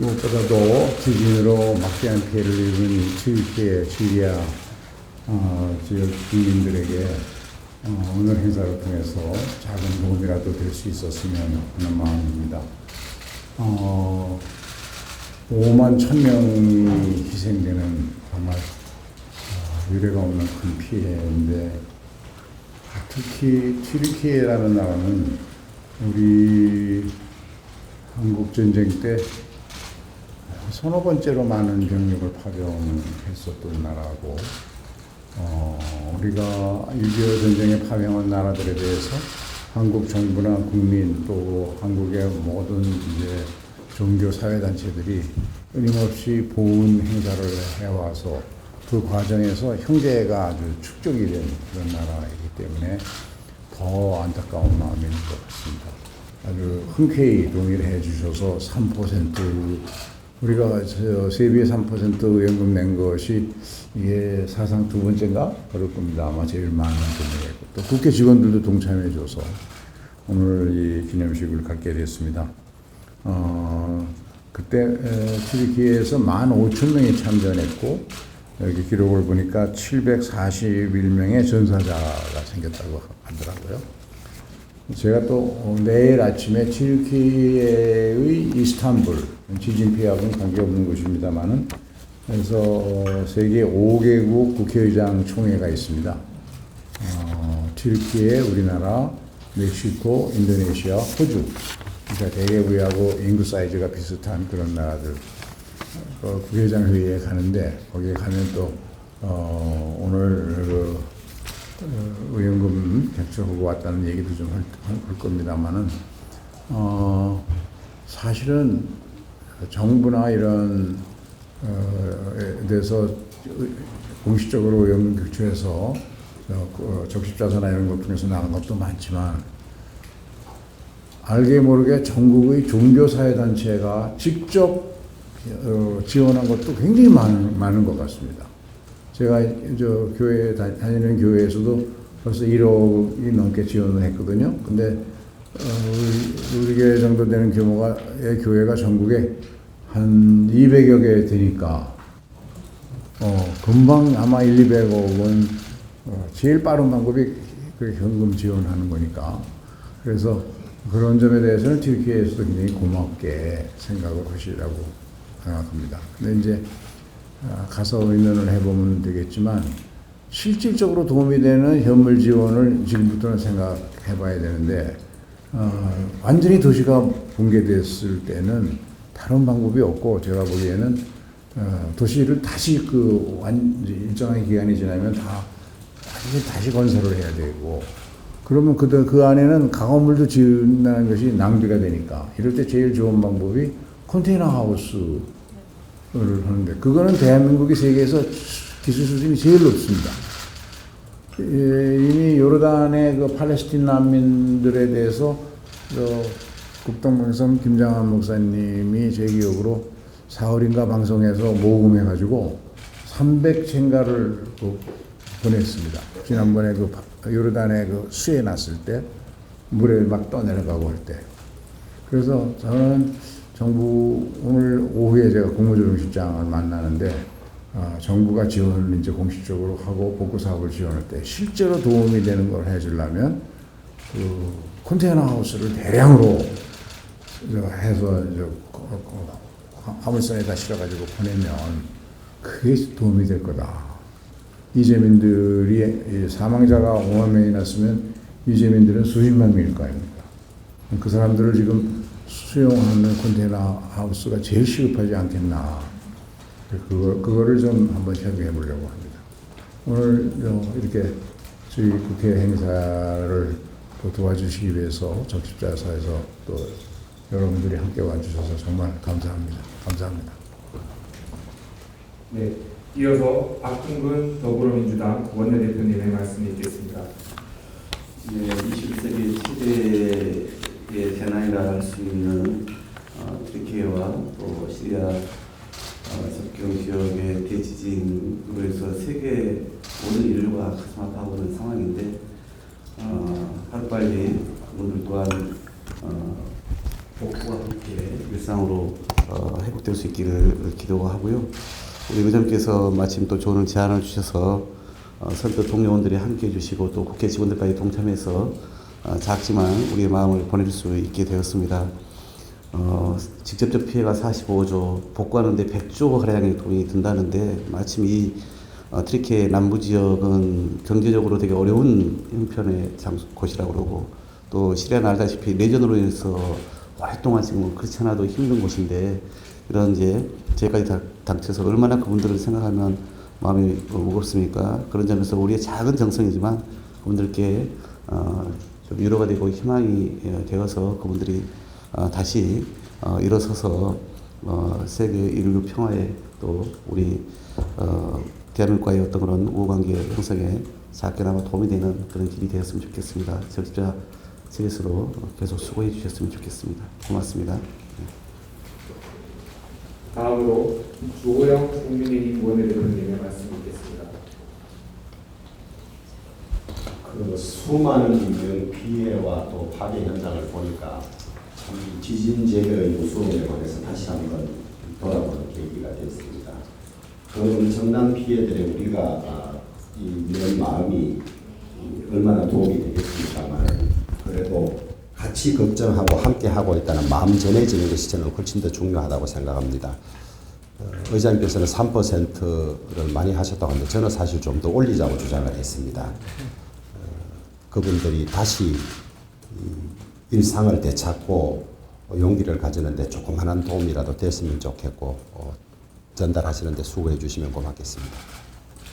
무엇보다도 지진으로 막대한 피해를 입은 튀르키예, 시리아 어, 지역 국민들에게 어, 오늘 행사를 통해서 작은 도움이라도 될 수 있었으면 하는 마음입니다. 어, 5만 1,000명이 희생되는 정말 어, 유례가 없는 큰 피해인데 특히 튀르키예라는 나라는 우리 한국 전쟁 때 서너 번째로 많은 병력을 파병했었던 나라고 어, 우리가 6.25 전쟁에 파병한 나라들에 대해서 한국 정부나 국민 또 한국의 모든 이제 종교 사회단체들이 끊임없이 보훈 행사를 해와서 그 과정에서 형제가 아주 축적이 된 그런 나라이기 때문에 더 안타까운 마음인 것 같습니다. 아주 흔쾌히 동의를 해 주셔서 3% 우리가 저 세비의 3% 연금 낸 것이 이게 사상 두 번째인가 그럴 겁니다. 아마 제일 많은 금액이고 또 국회 직원들도 동참해 줘서 오늘 이 기념식을 갖게 됐습니다. 어, 그때 에, 튀르키예에서 15,000명이 참전했고 여기 기록을 보니까 741명의 전사자가 생겼다고 하더라고요. 제가 또 어, 내일 아침에 튀르키예의 이스탄불 지진 피해하고는 관계없는 곳입니다만은 그래서 어, 세계 5개국 국회의장 총회가 있습니다. 어, 튀르키예, 우리나라, 멕시코, 인도네시아, 호주. 그러니까 대개 우리하고 인구 사이즈가 비슷한 그런 나라들 어, 국회의장 회의에 가는데 거기에 가면 또 어, 오늘 그 어, 의원금 결정하고 왔다는 얘기도 좀 할 겁니다만은 어, 사실은 정부나 이런 어, 에 대해서 공식적으로 의원금 교체해서 어, 적십자서나 이런 것 통해서 나간 것도 많지만 알게 모르게 전국의 종교사회단체가 직접 어, 지원한 것도 굉장히 많은, 많은 것 같습니다. 제가 저 교회 다니는 교회에서도 벌써 1억이 넘게 지원을 했거든요. 근데 어, 우리, 교회 정도 되는 규모가 의 교회가 전국에 한 200여 개 되니까 어, 금방 아마 1, 200억 원 어, 제일 빠른 방법이 그 현금 지원하는 거니까 그래서 그런 점에 대해서는 튀르키예에서도 굉장히 고맙게 생각을 하시라고 생각합니다. 근데 이제 아, 가서 의논을 해보면 되겠지만 실질적으로 도움이 되는 현물 지원을 지금부터는 생각해봐야 되는데 어, 완전히 도시가 붕괴됐을 때는 다른 방법이 없고 제가 보기에는 어, 도시를 다시 그 완, 일정한 기간이 지나면 다 다시 다시 건설을 해야 되고 그러면 그, 그 안에는 강화물도 지은다는 것이 낭비가 되니까 이럴 때 제일 좋은 방법이 컨테이너 하우스를 하는데 그거는 대한민국이 세계에서 기술 수준이 제일 높습니다. 예, 이미 요르단의 그 팔레스틴 난민들에 대해서 그 국동방송 김장한 목사님이 제 기억으로 사흘인가 방송에서 모금해가지고 300채인가를 그 보냈습니다. 지난번에 그 요르단에 그 수해 났을 때 물에 막 떠내려가고 할 때. 그래서 저는 정부 오늘 오후에 제가 국무조정실장을 만나는데 어, 정부가 지원을 이제 공식적으로 하고 복구 사업을 지원할 때 실제로 도움이 되는 걸 해주려면 그 컨테이너 하우스를 대량으로 해서 이제 화물선에 다 실어가지고 보내면 그게 도움이 될 거다. 이재민들이 사망자가 5만 명이 났으면 이재민들은 수십만 명일 거 아닙니까? 그 사람들을 지금 수용하는 컨테이너 하우스가 제일 시급하지 않겠나. 그거, 그거를 좀 한번 협의해 보려고 합니다. 오늘 이렇게 저희 국회 행사를 또 도와주시기 위해서 적십자사에서 또 여러분들이 함께 와주셔서 정말 감사합니다. 감사합니다. 네, 이어서 박중근 더불어민주당 원내대표님의 말씀이 있겠습니다. 네, 21세기 시대의 재난이라 할수 있는 어, 트리키예와 또 시리아 어, 접경 지역의 대지진으로 해서 세계 모든 인류가 가슴 아파하고 있는 상황인데 어, 하루빨리 그분들 또한 어, 복구와 함께 일상으로 어, 회복될 수 있기를 기도하고요. 우리 의장께서 마침 또 좋은 제안을 주셔서 어, 선뜻 동료원들이 함께 해주시고 또 국회 직원들까지 동참해서 어, 작지만 우리의 마음을 보낼 수 있게 되었습니다. 어, 직접적 피해가 45조, 복구하는데 100조 가량의 돈이 든다는데 마침 이 어, 트리케 남부 지역은 경제적으로 되게 어려운 형편의 장소, 곳이라고 그러고 또 시리아는 알다시피 내전으로 인해서 오랫동안 지금 그렇지 않아도 힘든 곳인데 이런 이제 저희까지 다 당쳐서 얼마나 그분들을 생각하면 마음이 무겁습니까? 그런 점에서 우리의 작은 정성이지만 그분들께 어, 좀 위로가 되고 희망이 어, 되어서 그분들이 어, 다시 어, 일어서서 어, 세계 인류 평화에 또 우리 어, 대한민국과의 어떤 그런 우호관계 형성에 작게나마 도움이 되는 그런 길이 되었으면 좋겠습니다. 적자 세계스로 계속 수고해 주셨으면 좋겠습니다. 고맙습니다. 다음으로 조호영 국민의힘 원내대표님의 말씀 듣겠습니다. 그 수많은 인명 피해와 또 파괴 현장을 보니까 지진 재해의 무서움에 관해서 다시 한번 돌아보는 계기가 됐습니다. 그 엄청난 피해들에 우리가 아, 이내 마음이 이 얼마나 도움이 되겠습니까만 그래도 같이 걱정하고 함께 하고 있다는 마음 전해지는 것이 저는 훨씬 더 중요하다고 생각합니다. 어, 의장님께서는 3%를 많이 하셨다고 하는데 저는 사실 좀 더 올리자고 주장을 했습니다. 그분들이 다시 이 일상을 되찾고 용기를 가지는데 조그마한 도움이라도 됐으면 좋겠고 어, 전달하시는데 수고해 주시면 고맙겠습니다.